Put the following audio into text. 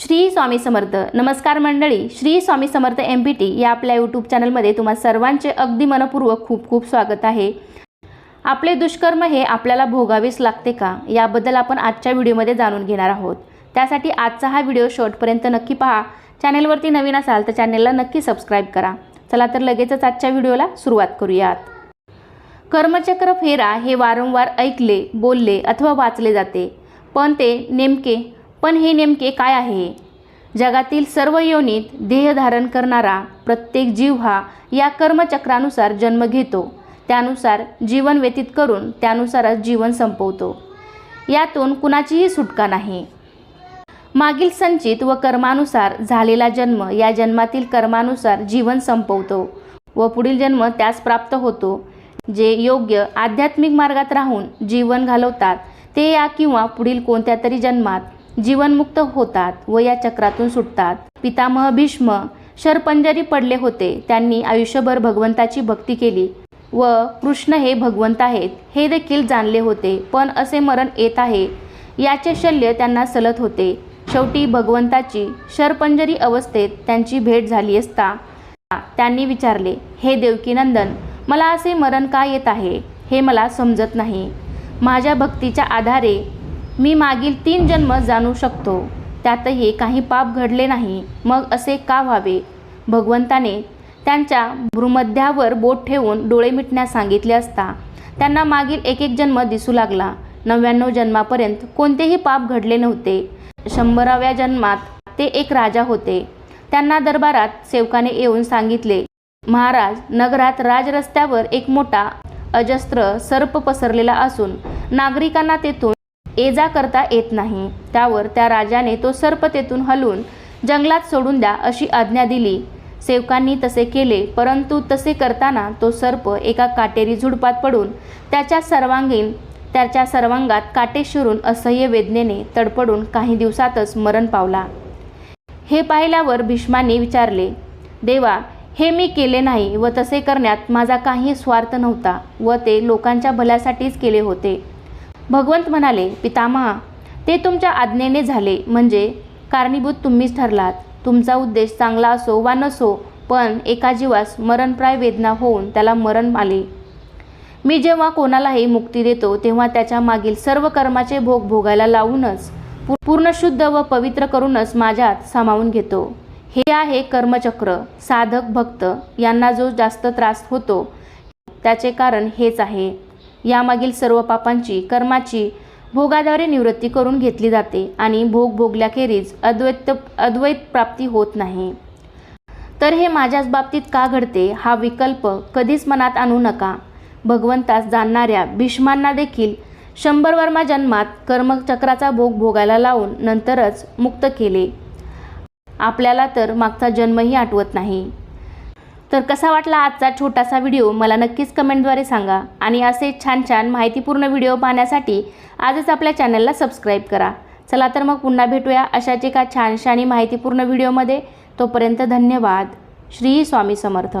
श्री स्वामी समर्थ. नमस्कार मंडळी Shri Swami Samarth M P T या आपल्या यूट्यूब चॅनलमध्ये तुम्हा सर्वांचे अगदी मनपूर्वक खूप खूप स्वागत आहे. आपले दुष्कर्म हे आपल्याला भोगावेच लागते का? याबद्दल आपण आजच्या व्हिडिओमध्ये जाणून घेणार आहोत. त्यासाठी आजचा हा व्हिडिओ शॉर्टपर्यंत नक्की पहा. चॅनेलवरती नवीन असाल तर चॅनेलला नक्की सबस्क्राईब करा. चला तर लगेचच आजच्या व्हिडिओला सुरुवात करूयात. कर्मचक्र फेरा हे वारंवार ऐकले बोलले अथवा वाचले जाते. पण ते नेमके पण हे नेमके काय आहे? जगातील सर्व योनीत देह धारण करणारा प्रत्येक जीव हा या कर्मचक्रानुसार जन्म घेतो. त्यानुसार जीवन व्यतीत करून त्यानुसारच जीवन संपवतो. यातून कुणाचीही सुटका नाही. मागील संचित व कर्मानुसार झालेला जन्म या जन्मातील कर्मानुसार जीवन संपवतो व पुढील जन्म त्यास प्राप्त होतो जे योग्य आध्यात्मिक मार्गात राहून जीवन घालवतात ते या किंवा पुढील कोणत्या तरी जन्मात जीवनमुक्त होतात व या चक्रातून सुटतात. पितामह भीष्म शरपंजरी पडले होते. त्यांनी आयुष्यभर भगवंताची भक्ती केली व कृष्ण हे भगवंत आहेत. हे देखील जाणले होते. पण असे मरण येत आहे. याचे शल्य त्यांना सलत होते. शेवटी भगवंताची शरपंजरी अवस्थेत त्यांची भेट झाली असता त्यांनी विचारले हे देवकीनंदन मला असे मरण का येत आहे? हे मला समजत नाही. माझ्या भक्तीच्या आधारे मी मागील तीन जन्म जाणू शकतो. त्यातही काही पाप घडले नाही. मग असे का व्हावे? भगवंताने त्यांच्या भ्रुमध्यावर बोट ठेवून डोळे मिटण्यास सांगितले असता त्यांना मागील एक एक जन्म दिसू लागला. नव्याण्णव जन्मापर्यंत कोणतेही पाप घडले नव्हते. शंभराव्या जन्मात ते एक राजा होते. त्यांना दरबारात सेवकाने येऊन सांगितले महाराज नगरात राजरस्त्यावर एक मोठा अजस्त्र सर्प पसरलेला असून नागरिकांना तेथून ये जा करता येत नाही. त्यावर त्या राजाने तो सर्प तेथून हलवून जंगलात सोडून द्या अशी आज्ञा दिली. सेवकांनी तसे केले परंतु तसे करताना तो सर्प एका काटेरी झुडपात पडून त्याच्या सर्वांगीण त्याच्या सर्वांगात काटे शिरून असह्य वेदनेने तडपडून काही दिवसातच मरण पावला. हे पाहिल्यावर भीष्मांनी विचारले देवा हे मी केले नाही व तसे करण्यात माझा काही स्वार्थ नव्हता व ते लोकांच्या भल्यासाठीच केले होते. भगवंत म्हणाले पितामहा ते तुमच्या आज्ञेने झाले. म्हणजे कारणीभूत तुम्हीच ठरलात. तुमचा उद्देश चांगला असो वा नसो पण एका जीवास मरणप्राय वेदना होऊन त्याला मरण आले. मी जेव्हा कोणालाही मुक्ती देतो तेव्हा त्याच्या मागील सर्व कर्माचे भोग भोगायला लावूनच पूर्ण शुद्ध व पवित्र करूनच माझ्यात सामावून घेतो. हे आहे कर्मचक्र. साधक भक्त यांना जो जास्त त्रास होतो त्याचे कारण हेच आहे. यामागील सर्व पापांची कर्माची भोगाद्वारे निवृत्ती करून घेतली जाते आणि भोग भोगल्याखेरीज अद्वैत अद्वैत प्राप्ती होत नाही. तर हे माझ्याच बाबतीत का घडते हा विकल्प कधीच मनात आणू नका. भगवंतास जाणणाऱ्या भीष्मांना देखील शंभर वर्मा जन्मात कर्मचक्राचा भोग भोगायला लावून नंतरच मुक्त केले. आपल्याला तर मागचा जन्मही आठवत नाही. तर कसा वाटला आजचा छोटासा व्हिडिओ मला नक्कीच कमेंटद्वारे सांगा. आणि असे छान छान माहितीपूर्ण व्हिडिओ पाहण्यासाठी आजच आपल्या चॅनलला सबस्क्राईब करा. चला तर मग पुन्हा भेटूया अशाच एका छानशा आणि माहितीपूर्ण व्हिडिओमध्ये. तोपर्यंत धन्यवाद. श्री स्वामी समर्थ.